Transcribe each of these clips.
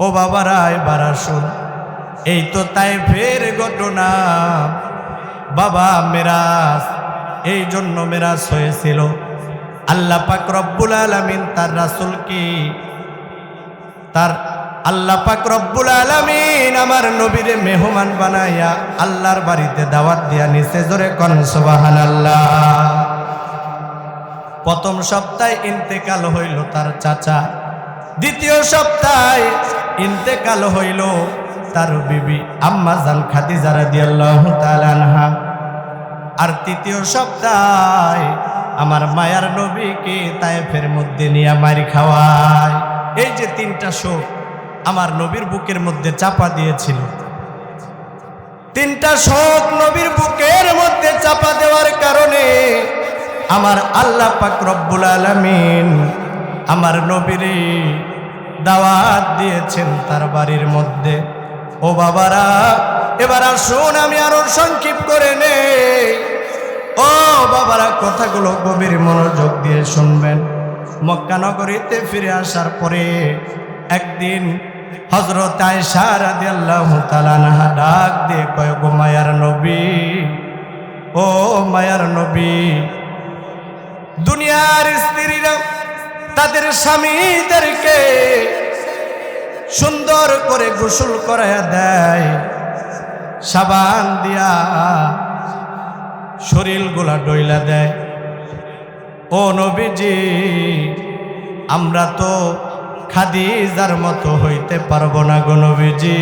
ও বাবারা এবার আসুন এই তো তাই ফের ঘটনা। বাবা মেরাজ, এই জন্য মেরাজ হয়েছিল। আল্লাহ পাক রব্বুল আলমিন তার রাসুল কি তার আল্লাহ পাক রব্বুল আলমিন আমার নবীরে মেহমান বানাইয়া আল্লাহর বাড়িতে দাওয়াত দিয়া নিচে জোরে কন সুবাহান আল্লাহ প্রথম সপ্তাহে ইন্তেকাল হইল তার চাচা। দ্বিতীয় সপ্তাহে ইন্তেকাল হইল তার বিবি আম্মা জান খাদিজা রাদিয়াল্লাহু তাআলা আনহা। আর তৃতীয় সপ্তাহে আমার মায়ার নবীকে তায়েফের মধ্যে নিয়ে মারি খাওয়ায়। এই যে তিনটা শোক আমার নবীর বুকের মধ্যে চাপা দিয়েছিল। তিনটা শোক নবীর বুকের মধ্যে চাপা দেওয়ার কারণে আমার আল্লাহ পাক রব্বুল আলামিন আমার নবীরে দাওয়াত দিয়েছেন তার বাড়ির মধ্যে। ও বাবারা, এবার আসুন, আমি আরও সংক্ষিপ্ত করে নেই। ও বাবারা, কথাগুলো গভীর মনোযোগ দিয়ে শুনবেন। মক্কা নগরীতে ফিরে আসার পরে একদিন হজরত আয়সা রাদিয়াল্লাহু তাআলা আনহা ডাক দিয়ে কয়, গো মায়ার নবী, ও মায়ার নবী, দুনিয়ার স্ত্রীরা তাদের স্বামীদেরকে সুন্দর করে গোসল করাইয়া দেয়, সাবান দিয়া শরীরগুলা ডইলা দেয়। ও নবীজি, আমরা তো খাদিজার মতো হইতে পারব না গো নবীজি।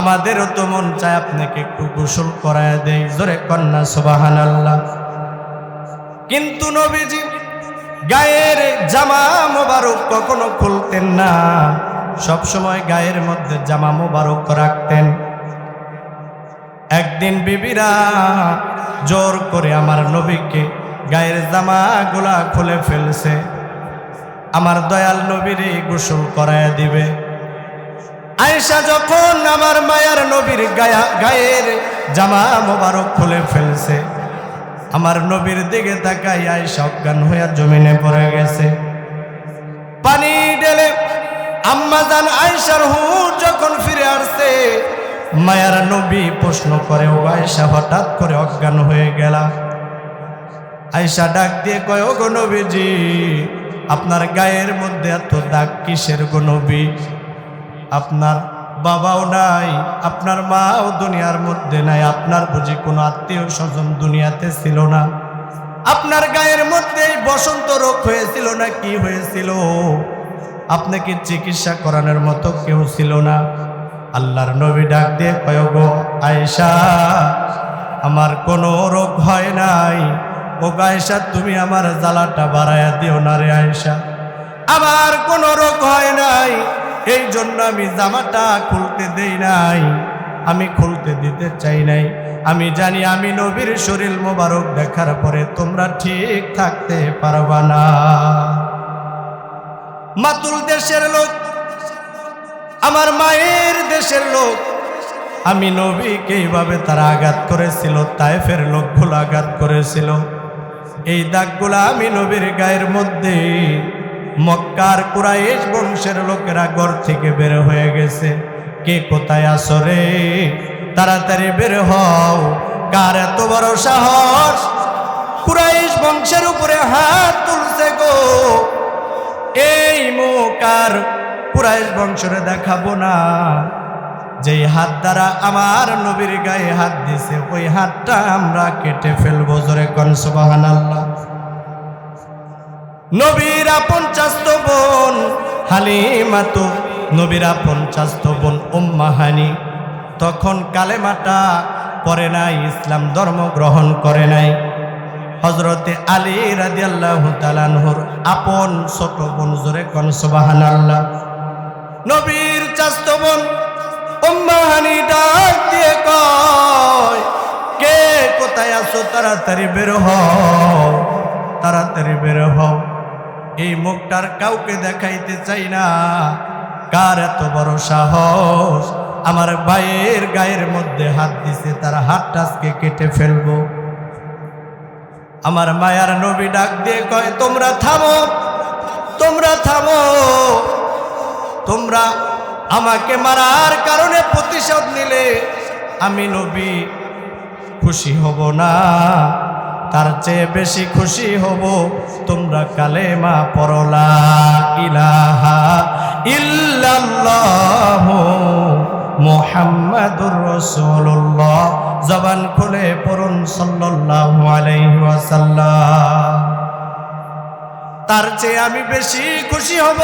আমাদেরও তো মন চায় আপনাকে একটু গোসল করায় দেয় জোরে কন্যা সুবাহান আল্লাহ কিন্তু নবীজি গায়ের জামা মোবারক কখনো খুলতেন না। সব সময় গায়ের মধ্যে জামা মোবারক রাখতেন। একদিন বিবিরা জোর করে আমার নবীকে গায়ের জামাগুলা খুলে ফেলছে। আমার দয়াল নবীরে গোসল করায় দিবে। আয়েশা যখন আমার মায়ার নবীর গায়া গায়ের জামা মোবারক খুলে ফেলছে আমার নবীর দিকে তাকাই আয়েশা অজ্ঞান হইয়া জমিনে পড়ে গেছে। পানি ঢেলে আম্মা জান আয়েশার হুট যখন ফিরে আসছে, মায়ার নবী প্রশ্ন করে ও আয়েশা, হঠাৎ করে অজ্ঞান হয়ে গেলা? আয়েশা ডাক দিয়ে কয় ও নবীজি, আপনার গায়ের মধ্যে এত দাগ কিসের গো নবী? আপনার বাবাও নাই, আপনার মাও দুনিয়ার মধ্যে নাই, আপনার বুঝি কোনো আত্মীয় স্বজন দুনিয়াতে ছিল না। আপনার গায়ের মধ্যে বসন্ত রোগ হয়েছিল না কি হয়েছিল? আপনাকে চিকিৎসা করানোর মতো কেউ ছিল না? আল্লাহর নবী ডাক দিয়ে কয় গো আয়েশা, আমার কোনো রোগ হয় নাই। ও আয়েশা, তুমি আমার জ্বালাটা বাড়াইয়া দিও না রে আয়েশা। আমার কোনো রোগ হয় নাই। এই জন্য আমি জামাটা খুলতে দেই নাই। আমি খুলতে দিতে চাই নাই। আমি জানি আমি নবীর শরীর মোবারক দেখার পরে তোমরা ঠিক থাকতে পারবা না। মাতুল দেশের লোক, আমার মায়ের দেশের লোক, আমি নবীকে এইভাবে তারা আঘাত করেছিল তাইফের লোকগুলো আঘাত করেছিল। এই দাগগুলো আমি নবীর গায়ের মধ্যে মক্কার কুরাইশ বংশের লোকেরা ঘর থেকে বের হয়ে গেছে। কে কোথায় আসরে তাড়াতাড়ি বের হও। কার এত বড় সাহস? কুরাইশ বংশের উপরে হাত তুলছে গো। এই মুকার কুরাইশ বংশরে দেখাবো না। যেই হাত দ্বারা আমার নবীর গায়ে হাত দিছে, ওই হাতটা আমরা কেটে ফেলব। জোরে কনসবাহান আল্লাহ নবীর আপন বোন হালিমাতো নবীর আপন চাস্ত বোন, উম্মাহানি। তখন কালেমাটা পরে নাই, ইসলাম ধর্ম গ্রহণ করে নাই। হজরতে আলী রাজি আল্লাহ তালানহর আপন ছোট বোন, জোরে কনসবাহান আল্লাহ নবীর চাস্ত বোন, উম্মাহানি ডাক দিয়ে কয়, কে কোথায় আছো? তাড়াতাড়ি বের হও, তাড়াতাড়ি বের হও। এই মুখটার কাউকে দেখাইতে চাই না। কার এত বড় সাহস? আমার ভাইয়ের গায়ের মধ্যে হাত দিছে, তার হাতটা আজকে কেটে ফেলব। আমার মায়ার নবী ডাক দিয়ে কয়, তোমরা থামো তোমরা থামো। তোমরা আমাকে মারার কারণে প্রতিশোধ নিলে আমি নবী খুশি হব না। তার চেয়ে বেশি খুশি হব তোমরা কালেমা পরলা ইলাহা ইল্লাল্লাহ মোহাম্মদুর রসুল্লাহ জবান খুলে পড়ুন, সাল্লাল্লাহু আলাইহি ওয়াসাল্লাম। তার চেয়ে আমি বেশি খুশি হব,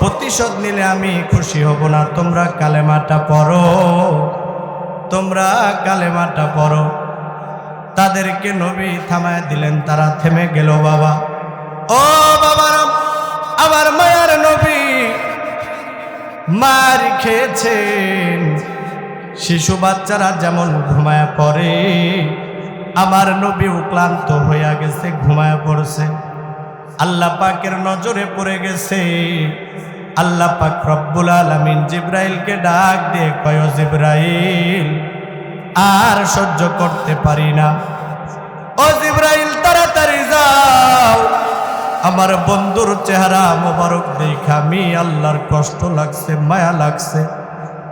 প্রতিশোধ নিলে আমি খুশি হব না। তোমরা কালেমাটা পড়ো, তোমরা কালেমাটা পড়ো। তাদেরকে নবী থামায় দিলেন, তারা থেমে গেল বাবা। ও বাবার আবার মায়ার নবী মার খেয়েছেন। শিশু বাচ্চারা যেমন ঘুমায় পড়ে, আমার নবীও ক্লান্ত হইয়া গেছে, ঘুমায় পড়ছে। আল্লাহ পাকের নজরে পড়ে গেছে। আল্লাহ পাক রব্বুল আলমিন জিব্রাইলকে ডাক দিয়ে কয় জিব্রাইল আর সহ্য করতে পারি না। ও জিব্রাইল, তাড়াতাড়ি যাও। আমার বন্ধুর চেহারা মোবারক দেখা আমি আল্লাহর কষ্ট লাগছে, মায়া লাগছে।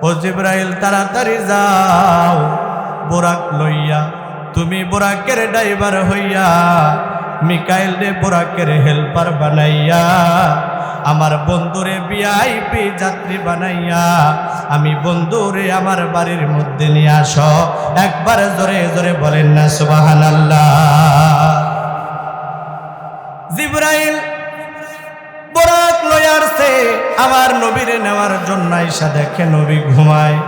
ও জিব্রাইল, তাড়াতাড়ি যাও। বোরাক লইয়া, তুমি বোরাকের ড্রাইভার হইয়া মিকাইল রে বোরাকের হেল্পার বানাইয়া আমার বন্ধুরে ভিআইপি যাত্রী বানাইয়া আমি বন্ধুরে আমার বাড়ির মধ্যে নিয়ে আস। একবার জোরে জোরে বলেন না সুবাহান আল্লাহ জিব্রাইল বোরাক লয়ারছে আমার নবীরে নেওয়ার জন্য আইসা দেখে নবী ঘুমায়।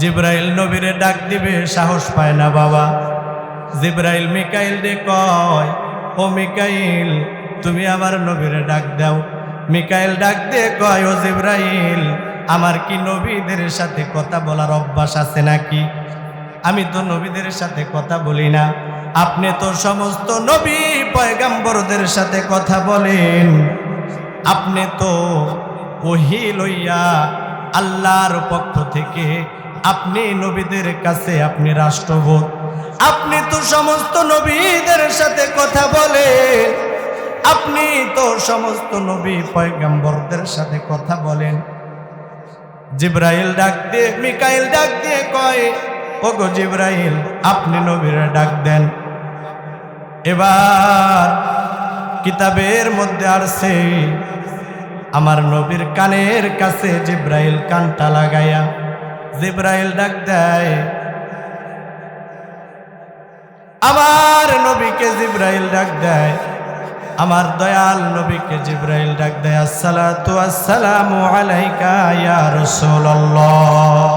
জিব্রাইল নবীরে ডাক দিবে, সাহস পায় না বাবা। জিব্রাইল মিকাইল রে কয়, ও মিকাইল, তুমি আমার নবীরে ডাক দাও। মিকাইল ডাক কয়, ও জিব্রাইল, আমার কি নবীদের সাথে কথা বলার অভ্যাস আছে নাকি? আমি তো নবীদের সাথে কথা বলি না। আপনি তো সমস্ত নবী পয়গাম্বরদের সাথে কথা বলেন। আপনি তো ওহি লইয়া আল্লাহর পক্ষ থেকে আপনি নবীদের কাছে আপনি রাষ্ট্রবোধ। আপনি তো সমস্ত নবীদের সাথে কথা বলেন। আপনি তো সমস্ত নবী পয়গাম্বরদের সাথে কথা বলেন। জিব্রাইল ডাক দিয়ে, মিকাইল ডাক দিয়ে কয়, ওগো জিব্রাইল, আপনি নবীরা ডাক দেন। এবার কিতাবের মধ্যে আসছে, আমার নবীর কানের কাছে জিব্রাইল কানটা লাগাইয়া, জিব্রাইল ডাক দেয়, আমার নবীকে জিব্রাইল ডাক দেয়। আমার দয়াল নবীকে জিব্রাইল ডাক দেয়, আসসালাতু আসসালামু আলাইকা ইয়া রাসূলুল্লাহ।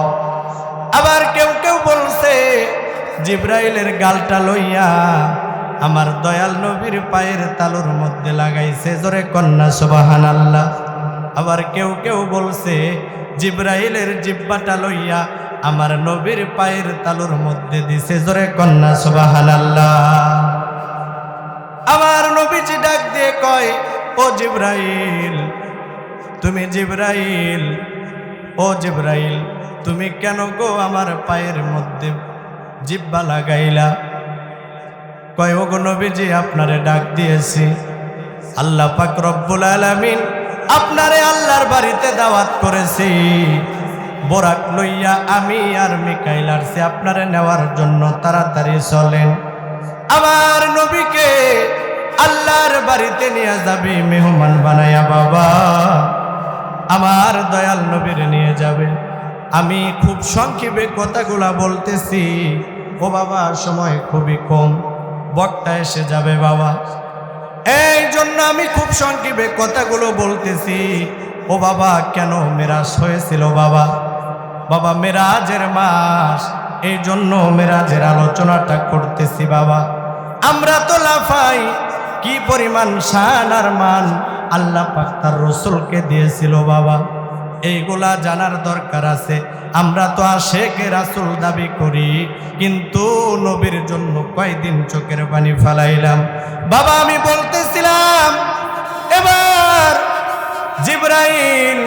আবার কেউ কেউ বলছে, জিব্রাইলের গালটা লইয়া আমার দয়াল নবীর পায়ের তালুর মধ্যে লাগাইছে, জোরে কন্যা সুবাহান আল্লাহ আবার কেউ কেউ বলছে, জিব্রাইলের জিব্বাটা লইয়া আমার নবীর পায়ের তালুর মধ্যে দিছে, জোরে কন্যা সুবাহান আল্লাহ ও জিব্রাইল, তুমি জিব্রাইল, ও জিব্রাইল, তুমি কেন গো আমার পায়ের মধ্যে জিব্বা লাগাইলা? কয় ও গো নবীজি, আপনারে ডাক দিয়েছি। আল্লাহ পাক রব্বুল আলামিন আপনারে আল্লাহর বাড়িতে দাওয়াত করেছি। বোরাক লইয়া আমি আর মিকাইল আসছি আপনারে নেওয়ার জন্য তাড়াতাড়ি চলেন। আমার নবীকে আল্লাহর বাড়িতে নিয়ে যাবি, মেহমান বানায়া বাবা। আমার দয়াল নবীর নিয়ে যাবে। আমি খুব সংক্ষেপে কথাগুলা বলতেছি। ও বাবা, সময় খুবই কম। বক্তা এসে যাবে বাবা। এই জন্য আমি খুব সংক্ষেপে কথাগুলো বলতেছি। ও বাবা, কেন মেরাজ হয়েছিল বাবা? বাবা, মেরাজের মাস। এই জন্য মেরাজের আলোচনাটা করতেছি বাবা। আমরা তো লাফাই। কি পরিমাণ শান আর মান আল্লাহ পাক তার রসুলকে দিয়েছিল বাবা। এইগুলা জানার দরকার আছে। আমরা তো আশেকে রাসুল দাবি করি, কিন্তু নবীর জন্য কয়দিন চোখের পানি ফেলাইলাম। বাবা, আমি বলতেছিলাম, এবার জিব্রাইল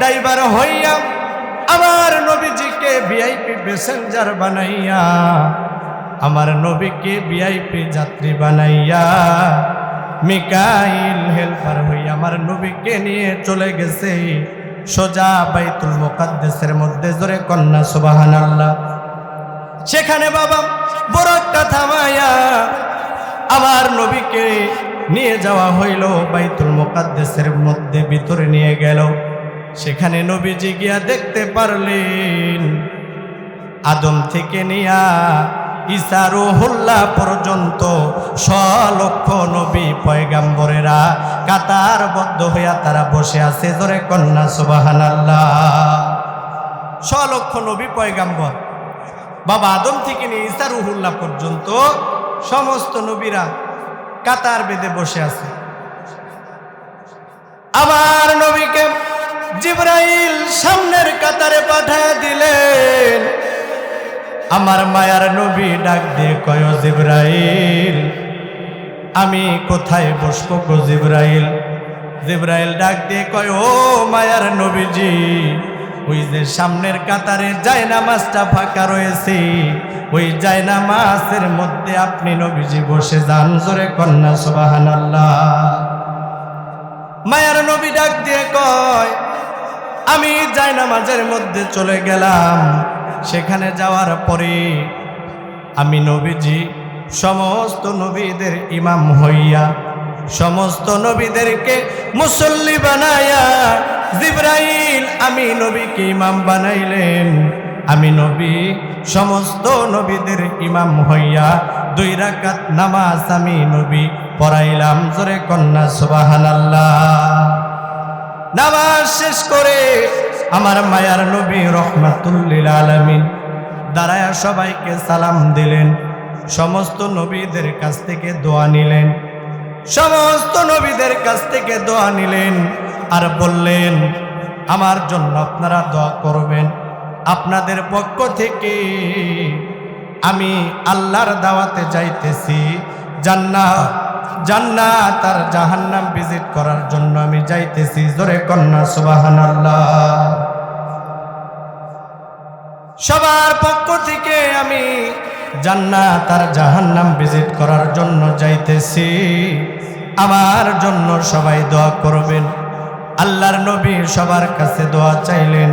ড্রাইভার হইয়া আমার নবীজিকে ভিআইপি প্যাসেঞ্জার বানাইয়া, আমার নবীকে ভিআইপি যাত্রী বানাইয়া মিকাইল হেল্পার হইয়া আমার নবীকে নিয়ে চলে গেছে। সোজা বাইতুল মোকাদ্দেসের মধ্যে জোরে কন্যা সুবাহান আল্লাহ সেখানে বাবা বরক্কা থামায়া আমার নবীকে নিয়ে যাওয়া হইল, বাইতুল মোকাদ্দেসের মধ্যে ভিতরে নিয়ে গেল। সেখানে নবীজি গিয়া দেখতে পারলেন, আদম থেকে নিয়া ইসারু হুল্লা পর্যন্ত সলক্ষ নবী পয়গাম্বরেরা কাতারবদ্ধ হইয়া তারা বসে আছে। ধরে কন্যা সুবাহান সলক্ষ নবী পয়গাম্বর। বাবা আদম থেকে নিয়ে ইসারুহুল্লাহ পর্যন্ত সমস্ত নবীরা কাতার বেঁধে বসে আছে। আবার নবীকে জিব্রাইল সামনের কাতারে পাঠায় দিলেন। আমার মায়ার নবী ডাক দিয়ে কয় জিব্রাইল, আমি কোথায় বসবো গো জিব্রাইল? জিব্রাইল ডাক দিয়ে কয়, ও মায়ার নবীজি, ওই যে সামনের কাতারে জায়নামাজটা ফাঁকা রয়েছে, ওই জায়নামাজের মধ্যে আপনি নবীজি বসে যান জোরে কন্যা, সুবহানাল্লাহ। মায়ার নবী ডাক দিয়ে কয়, আমি জায়নামাজের মধ্যে চলে গেলাম সেখানে যাওয়ার পরে আমি নবীজি, সমস্ত নবীদের ইমাম হইয়া, সমস্ত নবীদেরকে মুসল্লি বানায়া জিব্রাইল আমি নবীকে ইমাম বানাইলেন। আমি নবী, সমস্ত নবীদের ইমাম হইয়া দুই রাকাত নামাজ আমি নবী পড়াইলাম। জোরে কন্যা, সুবহানাল্লাহ। নামাজ শেষ করে আমার মায়ার নবী রহমাতুল্লিল আলমিন দাঁড়ায় সবাইকে সালাম দিলেন। সমস্ত নবীদের কাছ থেকে দোয়া নিলেন। সমস্ত নবীদের কাছ থেকে দোয়া নিলেন। আর বললেন, আমার জন্য আপনারা দোয়া করবেন। আপনাদের পক্ষ থেকে আমি আল্লাহর দাওয়াতে যাইতেছি। জান্নাত জান্নাত আর জাহান্নাম ভিজিট করার জন্য আমি যাইতেছি। জোরে কন্যা, সুবহানাল্লাহ। সবার পক্ষ থেকে আমি জান্নাত আর জাহান্নাম ভিজিট করার জন্য যাইতেছি। আমার জন্য সবাই দোয়া করবেন। আল্লাহর নবী সবার কাছে দোয়া চাইলেন।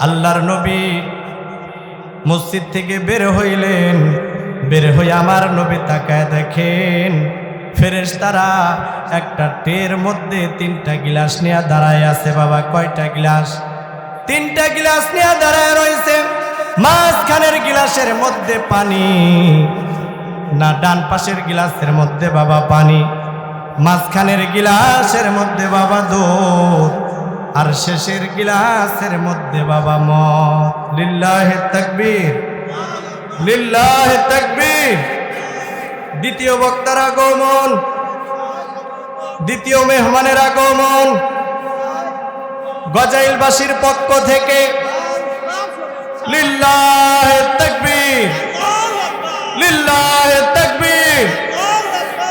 আল্লাহর নবী মসজিদ থেকে বের হইলেন। বের হয়ে আমার নবী তাকায় দেখেন। ফেরেশ তারা একটা টের মধ্যে তিনটা গিলাস নিয়ে দাঁড়ায় আছে, বাবা, কয়টা গিলাস? তিনটা গিলাস নিয়ে দাঁড়ায় রয়েছে। মাঝখানের গিলাসের মধ্যে পানি, না ডান পাশের গিলাসের মধ্যে, বাবা, পানি। মাঝখানের গিলাসের মধ্যে, বাবা, দুধ। আর শেষের গিলাসের মধ্যে, বাবা মত লিল্লাহে তাকবীর। লিল্লাহে তাকবীর। দ্বিতীয় বক্তার আগমন দ্বিতীয় মেহমানের আগমন গজাইলবাসীর পক্ষ থেকে লিল্লাহ লীল্লা